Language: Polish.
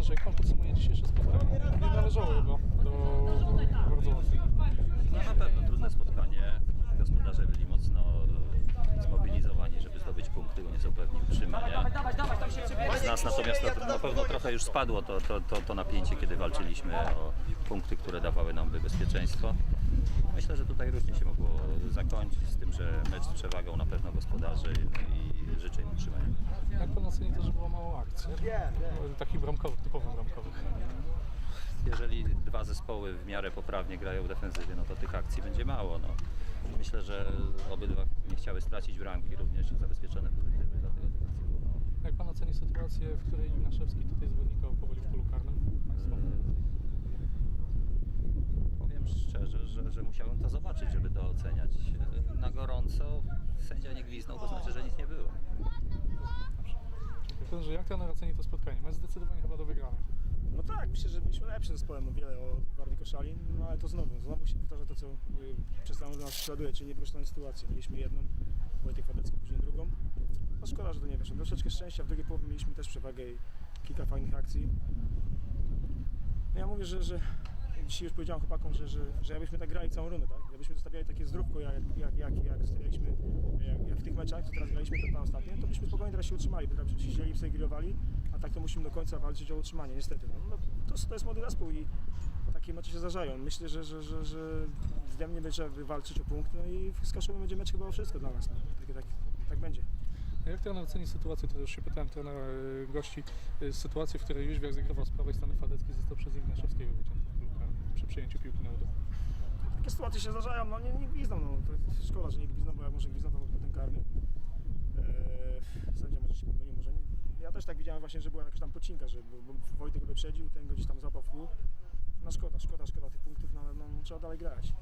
Trenerze, jak pan podsumuje dzisiejsze spotkanie? Nie należało do łatwych. No na pewno trudne spotkanie. Gospodarze byli mocno e, zmobilizowani, żeby zdobyć punkty, bo nie są pewni utrzymania. Z nas natomiast na, na pewno trochę już spadło to, to, to, to napięcie, kiedy walczyliśmy o punkty, które dawały nam bezpieczeństwo. Myślę, że tutaj różnie się mogło zakończyć, z tym, że mecz z przewagą na pewno gospodarzy życzę im utrzymania. Jak pan oceni to, że było mało akcji? Takich bramkowych, typowych bramkowych. Jeżeli dwa zespoły w miarę poprawnie grają w defensywie, no to tych akcji będzie mało. No. Myślę, że obydwa nie chciały stracić bramki, również zabezpieczone były tyły, dlatego tych akcji było mało. Jak pan oceni sytuację, w której Ignaszewski tutaj zawodnika powoli w polu karnym? Państwo? Powiem szczerze, że, że musiałem to zobaczyć, żeby to oceniać. Na gorąco sędzia nie gwiznął, to znaczy, że nic nie było. Trenerze, jak trener oceni to spotkanie? Mecz zdecydowanie chyba do wygrania. No tak, myślę, że byliśmy lepszym zespołem o wiele o Gwardii Koszalin, no ale to znowu, znowu się powtarza to, co y, przez całą nas prześladuje, czyli niewykorzystane sytuacje. Mieliśmy jedną, Wojtek Wadecki później drugą. No szkoda, że to nie wyszło. Troszeczkę szczęścia, w drugiej połowie mieliśmy też przewagę i kilka fajnych akcji. No ja mówię, że, że dzisiaj już powiedziałem chłopakom, że, że, że jakbyśmy tak grali całą rundę, tak? Jakbyśmy zostawiali takie zdrówko, jak, jak, jak, jak jak, jak w tych meczach, co teraz graliśmy, te dwa ostatnie, to byśmy spokojnie teraz się utrzymali, bo byśmy siedzieli, grillowali, a tak to musimy do końca walczyć o utrzymanie, niestety. No, no, to, to jest młody zespół i takie mecze się zdarzają. Myślę, że, że, że, że ze mnie będzie wywalczyć o punkt, no i w Skaszowie będzie mecz chyba o wszystko dla nas. No. Tak, tak, tak będzie. Jak trener oceni sytuację, to już się pytałem trenera y, gości, y, sytuację, w której Jóźwiak zagrywał z prawej strony Fadecki, został przez Ignaszewskiego wycięty w polu karnym przy przyjęciu piłki na udo. Sytuacje się zdarzają, no nie, nie no. to szkoda, że nie gwizną, bo jak może gwizną, to byłby ten karny. Eee, sędzia może się pomylił, może nie. Ja też tak widziałem właśnie, że była jakaś tam pocinka, że bo, Wojtek wyprzedził, ten go gdzieś tam złapał w pół. No szkoda, szkoda, szkoda tych punktów, no no, trzeba dalej grać.